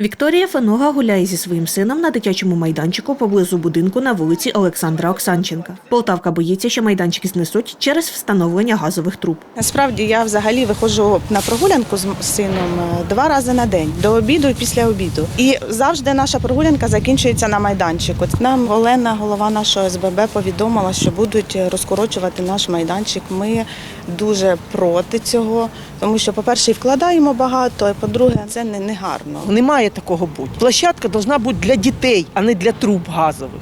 Вікторія Фенога гуляє зі своїм сином на дитячому майданчику поблизу будинку на вулиці Олександра Оксанченка. Полтавка боїться, що майданчик знесуть через встановлення газових труб. Насправді я взагалі виходжу на прогулянку з сином е, два рази на день до обіду і після обіду. І завжди наша прогулянка закінчується на майданчику. Нам Олена, голова нашого СББ, повідомила, що будуть розкорочувати наш майданчик. Ми дуже проти цього, тому що, по-перше, вкладаємо багато, а по-друге, це не, гарно. Не має такого бути. Площадка повинна бути для дітей, а не для труб газових.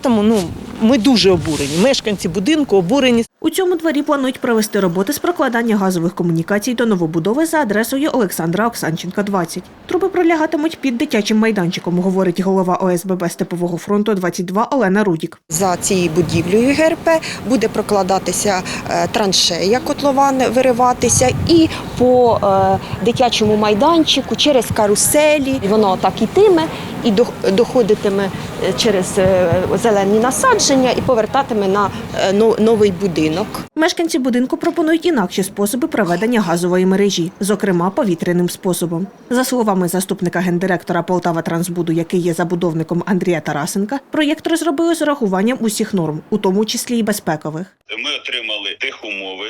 Тому ну, ми дуже обурені. Мешканці будинку обурені. У цьому дворі планують провести роботи з прокладання газових комунікацій до новобудови за адресою Олександра Оксанченка, 20. Труби пролягатимуть під дитячим майданчиком, говорить голова ОСББ Степового фронту 22 Олена Рудік. За цією будівлею ГРП буде прокладатися е, траншея, котлован вириватися, і по е, дитячому майданчику через каруселі воно так ітиме і дох- доходитиме е, через е, зелені насадження і повертатиме на е, но- новий будинок. Мешканці будинку пропонують інакші способи проведення газової мережі, зокрема повітряним способом. За словами заступника гендиректора Полтава Трансбуду, який є забудовником Андрія Тарасенка, проєкт розробили з урахуванням усіх норм, у тому числі й безпекових. Ми отримали техумови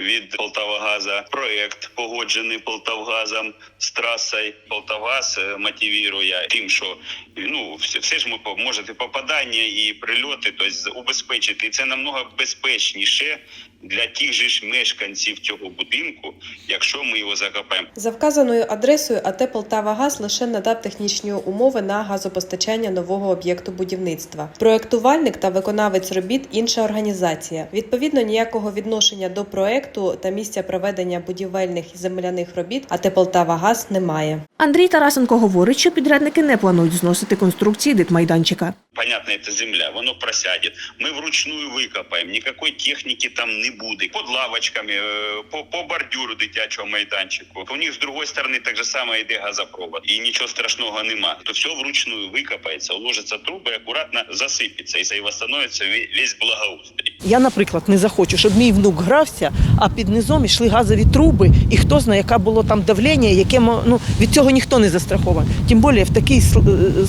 від Полтавагаза. Проект погоджений Полтавгазом з трасою. Полтавгаз е, мотивує тим, що ну все, ж ми можете попадання і прильоти, тобто убезпечити. І це намного безпечніше для тих же ж мешканців цього будинку, якщо ми його закопаємо. За вказаною адресою АТ «Полтавагаз» лише надав технічні умови на газопостачання нового об'єкту будівництва. Проектувальник та виконавець робіт інша організація. Відповідно, ніякого відношення до проекту та місця проведення будівельних і земляних робіт АТ «Полтавагаз» немає. Андрій Тарасенко говорить, що підрядники не планують зносити конструкції дитмайданчика. Понятно, это земля, воно просядет. Мы вручную викопаємо, ніякої техніки там не буде. Під лавочками, е, по, по бордюру дитячого майданчику. У них з другої сторони так же само йде газопровод. І нічого страшного нема. То все вручную викопається, уложиться труби, акуратно засипеться, і це восстановиться весь благоустрій. Я, наприклад, не захочу, щоб мій внук грався, а під низом йшли газові труби, і хто знає, яке було там давлення, яке ну, від цього ніхто не застрахований. Тим більше в такий е,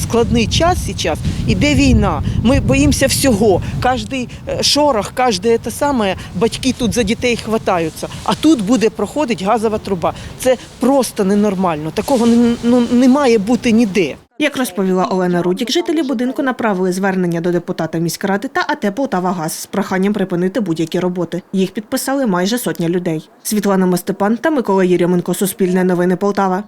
складний час зараз іде війна. Ми боїмося всього. Кожний е, шорох, кожне те саме, батьки тут за дітей хватаються. А тут буде проходити газова труба. Це просто ненормально. Такого ну, не має бути ніде. Як розповіла Олена Рудік, жителі будинку направили звернення до депутата міськради та АТ «Полтавагаз» з проханням припинити будь-які роботи. Їх підписали майже сотня людей. Світлана Мостепан та Микола Єрьоменко. Суспільне новини Полтава.